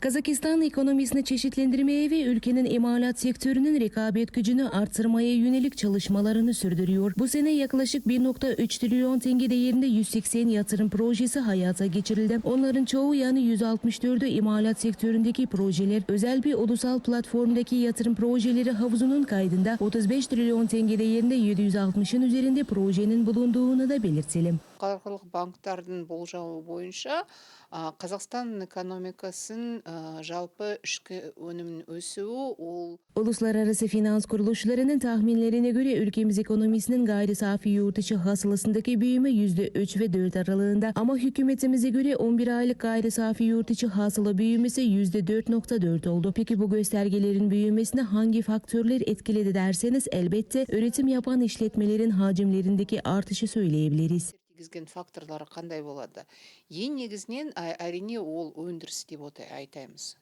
Kazakistan ekonomisini çeşitlendirmeye ve ülkenin imalat sektörünün rekabet gücünü artırmaya yönelik çalışmalarını sürdürüyor. Bu sene yaklaşık 1.3 trilyon tenge değerinde 180 yatırım projesi hayata geçirildi. Onların çoğu yani 164'ü imalat sektöründeki projeler, özel bir ulusal platformdaki yatırım projeleri havuzunun kaydında 35 trilyon tenge değerinde 760'ın üzerinde projenin bulunduğunu da belirtelim. халықаралық банктардың болжауы бойынша а, қазақстан экономикасын а, жалпы ішкі өнімнің өсуі ол Uluslararası finans kuruluşlarının tahminlerine göre ülkemiz ekonomisinin gayri safi yurt içi hasılasındaki büyüme %3 ve 4 aralığında ama hükümetimize göre 11 aylık gayri safi yurt içi hasıla büyümesi %4.4 oldu. Peki bu göstergelerin büyümesine hangi faktörler etkiledi derseniz elbette üretim yapan işletmelerin hacimlerindeki artışı söyleyebiliriz. Тигізген факторлары қандай болады? Ең негізінен әрине ол өндіріс деп айтаймыз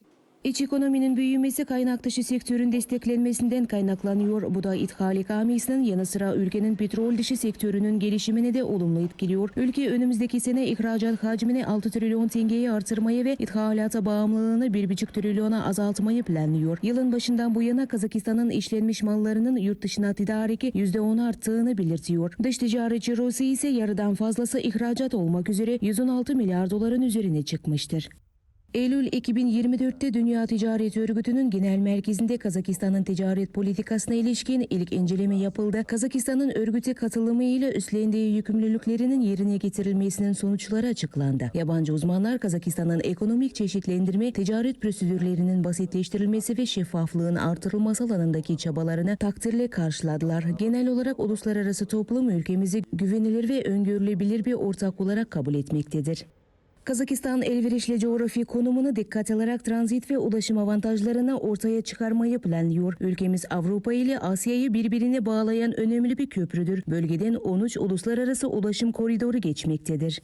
İç ekonominin büyümesi kaynak dışı sektörün desteklenmesinden kaynaklanıyor. Bu da ithal ikamisinin yanı sıra ülkenin petrol dışı sektörünün gelişimine de olumlu etkiliyor. Ülke önümüzdeki sene ihracat hacmini 6 trilyon tengeye artırmayı ve ithalata bağımlılığını 1,5 trilyona azaltmayı planlıyor. Yılın başından bu yana Kazakistan'ın işlenmiş mallarının yurt dışına tedariki %10 arttığını belirtiyor. Dış ticaret cirosu ise yarıdan fazlası ihracat olmak üzere 116 milyar doların üzerine çıkmıştır. Eylül 2024'te Dünya Ticaret Örgütü'nün genel merkezinde Kazakistan'ın ticaret politikasına ilişkin ilk inceleme yapıldı. Kazakistan'ın örgüte katılımıyla üstlendiği yükümlülüklerinin yerine getirilmesinin sonuçları açıklandı. Yabancı uzmanlar Kazakistan'ın ekonomik çeşitlendirme, ticaret prosedürlerinin basitleştirilmesi ve şeffaflığın artırılması alanındaki çabalarını takdirle karşıladılar. Genel olarak uluslararası toplum ülkemizi güvenilir ve öngörülebilir bir ortak olarak kabul etmektedir. Kazakistan elverişli coğrafi konumunu dikkat alarak transit ve ulaşım avantajlarını ortaya çıkarmayı planlıyor. Ülkemiz Avrupa ile Asya'yı birbirine bağlayan önemli bir köprüdür. Bölgeden 13 uluslararası ulaşım koridoru geçmektedir.